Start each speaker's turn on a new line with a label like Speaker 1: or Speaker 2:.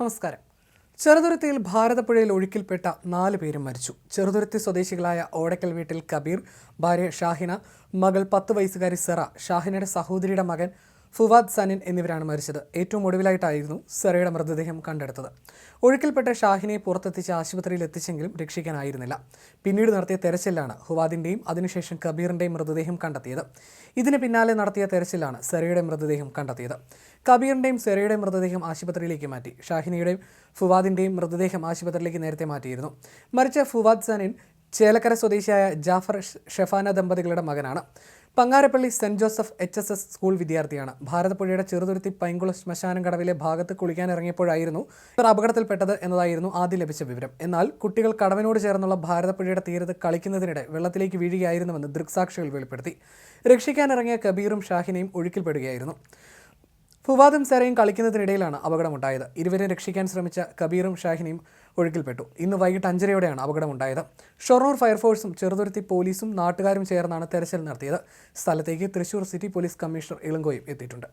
Speaker 1: നമസ്കാരം. ചെറുതുരുത്തിയിൽ ഭാരതപ്പുഴയിൽ ഒഴുക്കിൽപ്പെട്ട നാല് പേരും മരിച്ചു. ചെറുതുരുത്തി സ്വദേശികളായ ഓടക്കൽ വീട്ടിൽ കബീർ ഭാര്യ ഷാഹിന മകൾ പത്ത് വയസ്സുകാരി സെറ ഷാഹിനയുടെ സഹോദരിയുടെ മകൻ ഫുവാദ് സനിൻ എന്നിവരാണ് മരിച്ചത്. ഏറ്റവും ഒടുവിലായിട്ടായിരുന്നു സെറയുടെ മൃതദേഹം കണ്ടെടുത്തത്. ഒഴുക്കിൽപ്പെട്ട ഷാഹിനെ പുറത്തെത്തിച്ച് ആശുപത്രിയിൽ എത്തിച്ചെങ്കിലും രക്ഷിക്കാനായിരുന്നില്ല. പിന്നീട് നടത്തിയ തെരച്ചിലാണ് ഹുവാദിന്റെയും അതിനുശേഷം കബീറിന്റെയും മൃതദേഹം കണ്ടെത്തിയത്. ഇതിന് പിന്നാലെ നടത്തിയ തെരച്ചിലാണ് സെറയുടെ മൃതദേഹം കണ്ടെത്തിയത്. കബീറിന്റെയും സെറയുടെയും മൃതദേഹം ആശുപത്രിയിലേക്ക് മാറ്റി. ഷാഹിനയുടെയും ഫുവാദിന്റെയും മൃതദേഹം ആശുപത്രിയിലേക്ക് നേരത്തെ മാറ്റിയിരുന്നു. മരിച്ച ഫുവാദ് സനിൻ ചേലക്കര സ്വദേശിയായ ജാഫർ ഷെഫാന ദമ്പതികളുടെ മകനാണ്. Pangarappally saint Joseph H S S school വിദ്യാർത്ഥിയാണ്. ഭാരതപ്പുഴയുടെ ചെറുതുരുത്തി പൈങ്കുള ശ്മശാനം കടവിലെ ഭാഗത്ത് കുളിക്കാനിറങ്ങിയപ്പോഴായിരുന്നു ഇവർ അപകടത്തിൽപ്പെട്ടത് എന്നതായിരുന്നു ആദ്യം ലഭിച്ച വിവരം. എന്നാൽ കുട്ടികൾ കടവിനോട് ചേർന്നുള്ള ഭാരതപ്പുഴയുടെ തീരത്ത് കളിക്കുന്നതിനിടെ വെള്ളത്തിലേക്ക് വീഴുകയായിരുന്നുവെന്ന് ദൃക്സാക്ഷികൾ വെളിപ്പെടുത്തി. രക്ഷിക്കാനിറങ്ങിയ കബീറും ഷാഹിനെയും ഒഴുക്കിൽപ്പെടുകയായിരുന്നു. ഫുവാദും സെറയും കളിക്കുന്നതിനിടയിലാണ് അപകടമുണ്ടായത്. ഇരുവരെയും രക്ഷിക്കാൻ ശ്രമിച്ച കബീറും ഷാഹിനിയും ഒഴുക്കിൽപ്പെട്ടു. ഇന്ന് വൈകിട്ട് അഞ്ചരയോടെയാണ് അപകടമുണ്ടായത്. ഷൊർണൂർ ഫയർഫോഴ്സും ചെറുതുരുത്തി പോലീസും നാട്ടുകാരും ചേർന്നാണ് തെരച്ചിൽ നടത്തിയത്. സ്ഥലത്തേക്ക് തൃശൂർ സിറ്റി പോലീസ് കമ്മീഷണർ ഇളങ്കോയും എത്തിയിട്ടുണ്ട്.